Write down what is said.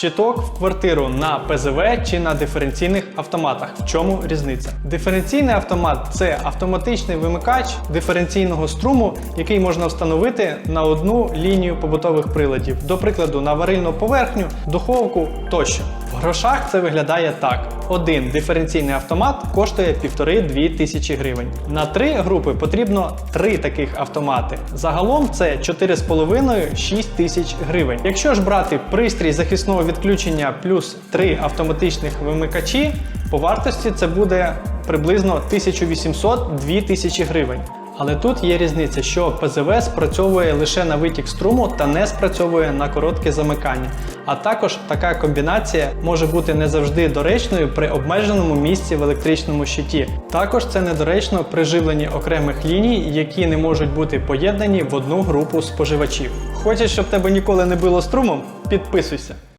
Щиток в квартиру на ПЗВ чи на диференційних автоматах. В чому різниця? Диференційний автомат це автоматичний вимикач диференційного струму, який можна встановити на одну лінію побутових приладів, до прикладу, на варильну поверхню, духовку тощо. В грошах це виглядає так: один диференційний автомат коштує 1,5-2 тисячі гривень. На три групи потрібно три таких автомати. Загалом це 4,5-6 тисяч гривень. Якщо ж брати пристрій захисного відключення плюс три автоматичних вимикачі, по вартості це буде приблизно 1800-2 тисячі гривень. Але тут є різниця, що ПЗВ спрацьовує лише на витік струму та не спрацьовує на коротке замикання. А також така комбінація може бути не завжди доречною при обмеженому місці в електричному щиті. Також це недоречно при живленні окремих ліній, які не можуть бути поєднані в одну групу споживачів. Хочеш, щоб тебе ніколи не було струмом? Підписуйся.